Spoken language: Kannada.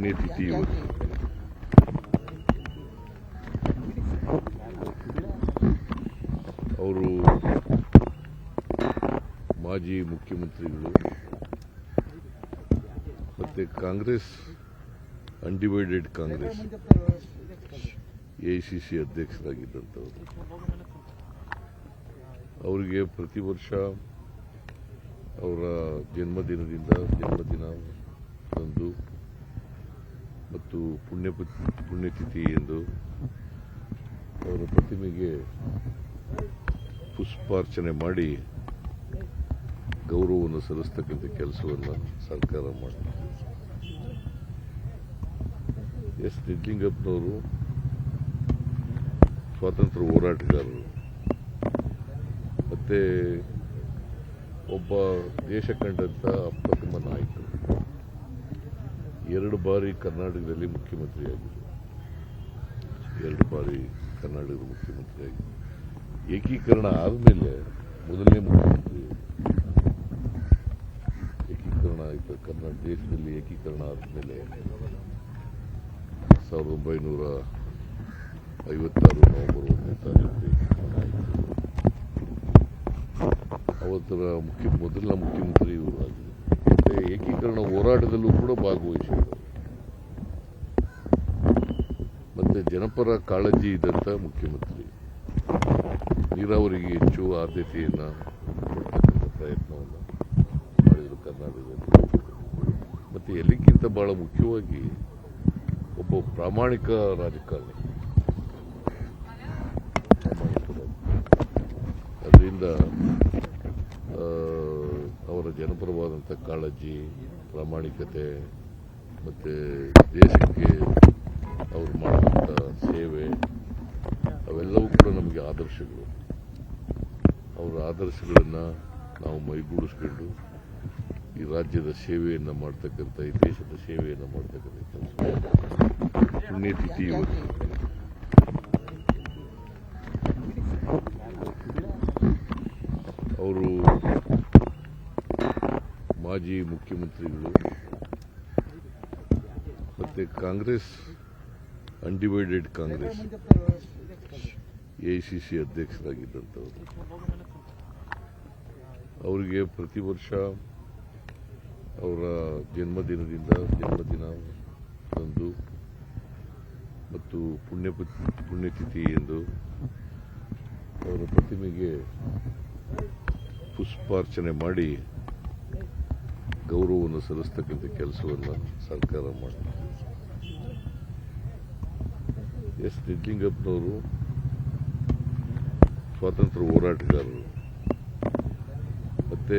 ಇವತ್ತು ಅವರು ಮಾಜಿ ಮುಖ್ಯಮಂತ್ರಿಗಳು ಮತ್ತೆ ಕಾಂಗ್ರೆಸ್ ಅನ್ಡಿವೈಡೆಡ್ ಕಾಂಗ್ರೆಸ್ ಎಐಸಿಸಿ ಅಧ್ಯಕ್ಷರಾಗಿದ್ದಂಥವ್ರು. ಅವರಿಗೆ ಪ್ರತಿ ವರ್ಷ ಅವರ ಜನ್ಮದಿನದಿಂದ ಜನ್ಮದಿನ ತಂದು ಮತ್ತು ಪುಣ್ಯ ಪುಣ್ಯತಿಥಿ ಎಂದು ಅವರ ಪ್ರತಿಮೆಗೆ ಪುಷ್ಪಾರ್ಚನೆ ಮಾಡಿ ಗೌರವವನ್ನು ಸಲ್ಲಿಸ್ತಕ್ಕಂಥ ಕೆಲಸವನ್ನು ಸರ್ಕಾರ ಮಾಡಿದೆ ಎಸ್. ನಿಜಲಿಂಗಪ್ಪನವರು ಸ್ವಾತಂತ್ರ್ಯ ಹೋರಾಟಗಾರರು. ಮತ್ತೆ ಒಬ್ಬ ದೇಶ ಕಂಡಂಥ ಅಪ್ರತಿಮ ನಾಯಕರು. ಎರಡು ಬಾರಿ ಕರ್ನಾಟಕದಲ್ಲಿ ಮುಖ್ಯಮಂತ್ರಿಯಾಗಿದ್ದರು ಎರಡು ಬಾರಿ ಕರ್ನಾಟಕದ ಮುಖ್ಯಮಂತ್ರಿಯಾಗಿ ಏಕೀಕರಣ ಆದಮೇಲೆ ಮೊದಲನೇ ಮುಖ್ಯಮಂತ್ರಿ. ಏಕೀಕರಣ ಆಯಿತು. ಕರ್ನಾಟಕ ದೇಶದಲ್ಲಿ ಏಕೀಕರಣ ಆದಮೇಲೆ ಸಾವಿರದ ಒಂಬೈನೂರ ಐವತ್ತಾರು ನವೆಂಬರ್ ಒಂದನೇ ತಾರೀಕು ಏಕೀಕರಣ ಆಯಿತು. ಅವತ್ತರ ಮುಖ್ಯ, ಮೊದಲ ಮುಖ್ಯಮಂತ್ರಿ ಇವರು ಆಗಿದ್ದರು ಮತ್ತೆ ಏಕೀಕರಣ ಹೋರಾಟದಲ್ಲೂ ಕೂಡ ಭಾಗವಹಿಸಿದರು. ಮತ್ತೆ ಜನಪರ ಕಾಳಜಿ ಇದ್ದಂಥ ಮುಖ್ಯಮಂತ್ರಿ. ನೀರಾವರಿಗೆ ಹೆಚ್ಚು ಆದ್ಯತೆಯನ್ನು ಕೊಡ್ತಕ್ಕಂಥ ಪ್ರಯತ್ನವನ್ನು ಮಾಡಿದರು ಕರ್ನಾಟಕದಲ್ಲಿ. ಮತ್ತು ಎಲ್ಲಕ್ಕಿಂತ ಬಹಳ ಮುಖ್ಯವಾಗಿ ಒಬ್ಬ ಪ್ರಾಮಾಣಿಕ ರಾಜಕಾರಣಿ. ಅದರಿಂದ ಜನಪರವಾದಂಥ ಕಾಳಜಿ, ಪ್ರಾಮಾಣಿಕತೆ ಮತ್ತು ದೇಶಕ್ಕೆ ಅವರು ಮಾಡುವಂಥ ಸೇವೆ, ಅವೆಲ್ಲವೂ ಕೂಡ ನಮಗೆ ಆದರ್ಶಗಳು. ಅವರ ಆದರ್ಶಗಳನ್ನು ನಾವು ಮೈಗೂಡಿಸ್ಕೊಂಡು ಈ ರಾಜ್ಯದ ಸೇವೆಯನ್ನು ಮಾಡ್ತಕ್ಕಂಥ, ಈ ದೇಶದ ಸೇವೆಯನ್ನು ಮಾಡ್ತಕ್ಕಂಥ ಕೆಲಸ. ಪುಣ್ಯತಿಥಿ ಇವತ್ತು. ಅವರು ಮಾಜಿ ಮುಖ್ಯಮಂತ್ರಿಗಳು ಮತ್ತು ಕಾಂಗ್ರೆಸ್ ಅನ್ಡಿವೈಡೆಡ್ ಕಾಂಗ್ರೆಸ್ ಎಐಸಿಸಿ ಅಧ್ಯಕ್ಷರಾಗಿದ್ದಂಥವರು. ಅವರಿಗೆ ಪ್ರತಿ ವರ್ಷ ಅವರ ಜನ್ಮದಿನದಿಂದ ಜನ್ಮದಿನ ತಂದು ಮತ್ತು ಪುಣ್ಯ ಪುಣ್ಯತಿಥಿ ಎಂದು ಅವರ ಪ್ರತಿಮೆಗೆ ಪುಷ್ಪಾರ್ಚನೆ ಮಾಡಿ ಗೌರವವನ್ನು ಸಲ್ಲಿಸ್ತಕ್ಕಂಥ ಕೆಲಸವನ್ನು ಸರ್ಕಾರ ಮಾಡಿದೆ ಎಸ್. ನಿಜಲಿಂಗಪ್ಪನವರು ಸ್ವಾತಂತ್ರ್ಯ ಹೋರಾಟಗಾರರು. ಮತ್ತೆ